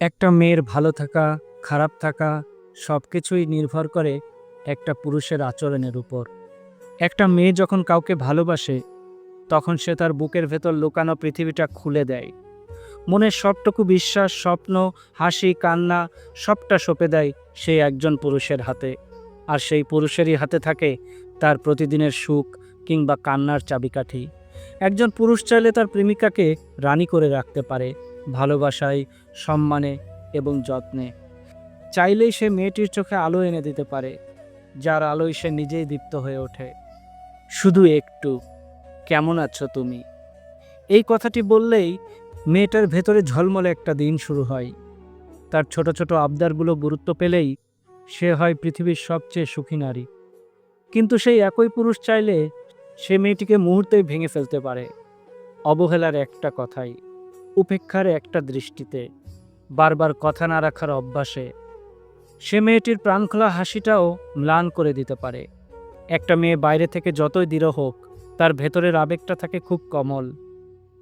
একটা মেয়ের ভালো থাকা, খারাপ থাকা সব কিছুই নির্ভর করে একটা পুরুষের আচরণের উপর। একটা মেয়ে যখন কাউকে ভালোবাসে, তখন সে তার বুকের ভেতর লুকানো পৃথিবীটা খুলে দেয়। মনের সবটুকু বিশ্বাস, স্বপ্ন, হাসি, কান্না সবটা সঁপে দেয় সেই একজন পুরুষের হাতে। আর সেই পুরুষেরই হাতে থাকে তার প্রতিদিনের সুখ কিংবা কান্নার চাবিকাঠি। একজন পুরুষ চাইলে তার প্রেমিকাকে রানী করে রাখতে পারে। ভালোবাসায়, সম্মানে এবং যত্নে। চাইলেই সে মেয়েটির চোখে আলো এনে দিতে পারে, যার আলোয় সে নিজেই দীপ্ত হয়ে ওঠে। শুধু একটু, কেমন আছো তুমি? এই কথাটি বললেই মেয়েটার ভেতরে ঝলমলে একটা দিন শুরু হয়। তার ছোট ছোট আবদারগুলো গুরুত্ব পেলেই সে হয় পৃথিবীর সবচেয়ে সুখী নারী। কিন্তু সেই একই পুরুষ চাইলে সে মেয়েটিকে মুহূর্তেই ভেঙে ফেলতে পারে। অবহেলার একটা কথাই। উপেক্ষার একটা দৃষ্টিতে, বারবার কথা না রাখার অভ্যাসে, সে মেয়েটির প্রাণখোলা হাসিটাও ম্লান করে দিতে পারে। একটা মেয়ে বাইরে থেকে যতই দৃঢ় হোক, তার ভেতরের আবেগটা থাকে খুব কমল।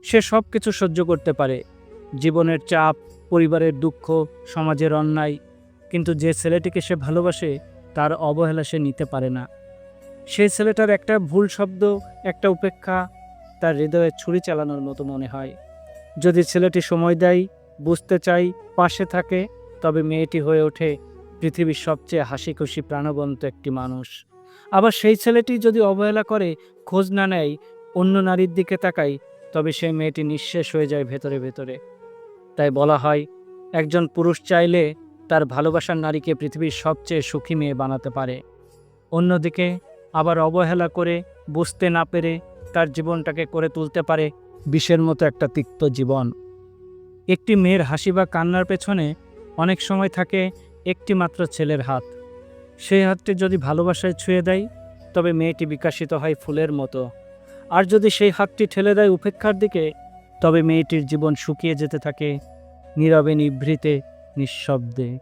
সে সব কিছু সহ্য করতে পারে, জীবনের চাপ, পরিবারের দুঃখ, সমাজের অন্যায়, কিন্তু যে ছেলেটিকে সে ভালোবাসে, তার অবহেলা সে নিতে পারে না। সেই ছেলেটার একটা ভুল শব্দ, একটা উপেক্ষা, তার হৃদয়ে ছুরি চালানোর মতো মনে হয়। যদি ছেলেটি সময় দেয়, বুঝতে চাই পাশে থাকে, তবে মেয়েটি হয়ে ওঠে পৃথিবীর সবচেয়ে হাসি খুশি প্রাণবন্ত একটি মানুষ। আবার সেই ছেলেটি যদি অবহেলা করে, খোঁজ না নেয়, অন্য নারীর দিকে তাকায়, তবে সেই মেয়েটি নিঃশেষ হয়ে যায় ভেতরে ভেতরে। তাই বলা হয়, একজন পুরুষ চাইলে তার ভালোবাসার নারীকে পৃথিবীর সবচেয়ে সুখী মেয়ে বানাতে পারে। অন্যদিকে, আবার অবহেলা করে, বুঝতে না পেরে তার জীবনটাকে করে তুলতে পারে বিষের মতো একটা তিক্ত জীবন। একটি মেয়ের হাসি বা কান্নার পেছনে অনেক সময় থাকে একটি মাত্র ছেলের হাত। সেই হাতটি যদি ভালোবাসায় ছুঁয়ে দেয়, তবে মেয়েটি বিকাশিত হয় ফুলের মতো। আর যদি সেই হাতটি ঠেলে দেয় উপেক্ষার দিকে, তবে মেয়েটির জীবন শুকিয়ে যেতে থাকে নীরবে নিভৃতে নিঃশব্দে।